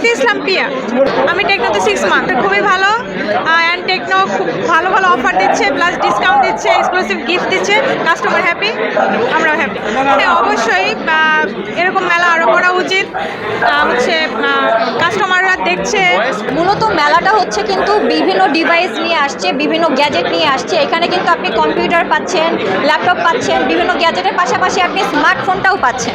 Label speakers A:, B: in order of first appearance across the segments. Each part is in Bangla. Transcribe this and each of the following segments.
A: প্রীতি ইসলাম পিয়া আমি টেকনোতে সিক্স মান্থ খুবই ভালো। অ্যান্ড টেকনো খুব ভালো ভালো অফার দিচ্ছে প্লাস ডিসকাউন্ট দিচ্ছে এক্সক্লুসিভ গিফট দিচ্ছে কাস্টমার হ্যাপি আমরাও হ্যাপি হ্যাঁ অবশ্যই এরকম মেলা আরও করা উচিত। হচ্ছে দেখছে,
B: মূলত মেলাটা হচ্ছে কিন্তু বিভিন্ন ডিভাইস নিয়ে আসছে, বিভিন্ন গ্যাজেট নিয়ে আসছে। এখানে কিন্তু আপনি কম্পিউটার পাচ্ছেন ল্যাপটপ পাচ্ছেন, বিভিন্ন গ্যাজেটের পাশাপাশি আপনি স্মার্টফোনটাও পাচ্ছেন।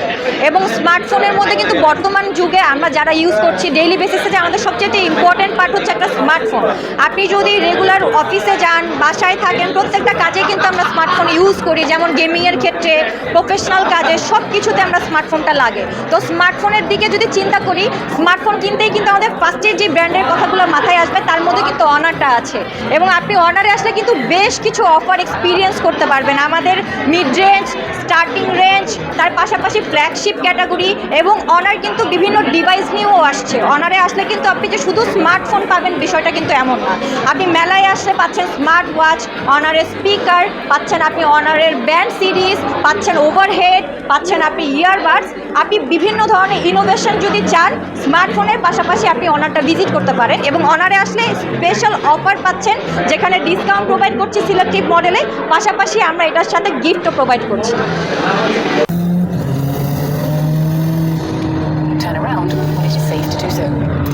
B: এবং স্মার্টফোনের মধ্যে কিন্তু বর্তমান যুগে আমরা যারা ইউজ করছি ডেইলি বেসিসে যে আমাদের সবচেয়ে ইম্পর্টেন্ট পার্ট হচ্ছে একটা স্মার্টফোন আপনি যদি রেগুলার অফিসে যান, বাসায় থাকেন, প্রত্যেকটা কাজে কিন্তু আমরা স্মার্টফোন ইউজ করি। যেমন গেমিংয়ের ক্ষেত্রে প্রফেশনাল কাজে সব কিছুতে আমরা স্মার্টফোনটা লাগে। তো স্মার্টফোনের দিকে যদি চিন্তা করি স্মার্টফোন কিনতেই কিন্তু আমাদের ফার্স্টের যে ব্র্যান্ডের কথাগুলো মাথায় আসবে, তার মধ্যে কিন্তু অনারটা আছে। এবং আপনি অনারে আসলে কিন্তু বেশ কিছু অফার এক্সপিরিয়েন্স করতে পারবেন। আমাদের মিড রেঞ্জ স্টার্টিং রেঞ্জ তার পাশাপাশি ফ্ল্যাগশিপ ক্যাটাগরি এবং অনার কিন্তু বিভিন্ন ডিভাইস নিয়েও আসছে। অনারে আসলে কিন্তু আপনি যে শুধু স্মার্টফোন পাবেন বিষয়টা কিন্তু এমন না। আপনি মেলায় আসলে পাচ্ছেন স্মার্ট ওয়াচ অনারের স্পিকার পাচ্ছেন আপনি অনারের ব্যান্ড সিরিজ পাচ্ছেন ওভারহেড পাচ্ছেন আপনি ইয়ারবাডস আপনি বিভিন্ন ধরনের ইনোভেশন যদি চান স্মার্টফোনের পাশাপাশি আপনি অনারটা ভিজিট করতে পারেন এবং অনারে আসলে স্পেশাল অফার পাচ্ছেন, যেখানে ডিসকাউন্ট প্রোভাইড করছি সিলেক্টিভ মডেলে পাশাপাশি আমরা এটার সাথে গিফটও প্রোভাইড করছি।
C: Turn around. When it is safe to do so.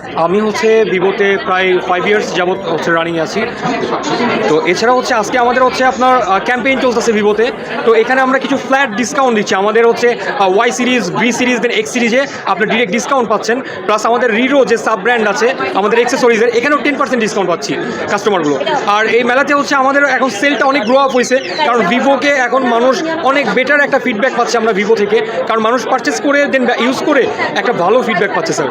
D: আমি হচ্ছে ভিভোতে প্রায় ফাইভ ইয়ার্স যাবৎ হচ্ছে রানিং আছি। তো এছাড়া হচ্ছে আজকে আমাদের হচ্ছে আপনার ক্যাম্পেইন চলতেছে ভিভোতে। তো এখানে আমরা কিছু ফ্ল্যাট ডিসকাউন্ট দিচ্ছি। আমাদের হচ্ছে Y series B series then X সিরিজে আপনি ডিরেক্ট ডিসকাউন্ট পাচ্ছেন। প্লাস আমাদের রিরো যে সাব ব্র্যান্ড আছে, আমাদের এক্সেসরিজের এখানেও টেন পার্সেন্ট ডিসকাউন্ট পাচ্ছি কাস্টমারগুলো আর এই মেলাতে হচ্ছে আমাদের এখন সেলটা অনেক গ্রো আপ হয়েছে। কারণ ভিভোকে এখন মানুষ অনেক বেটার একটা ফিডব্যাক পাচ্ছে আমরা ভিভো থেকে। কারণ মানুষ পারচেস করে দেন ইউজ করে একটা ভালো ফিডব্যাক পাচ্ছে স্যার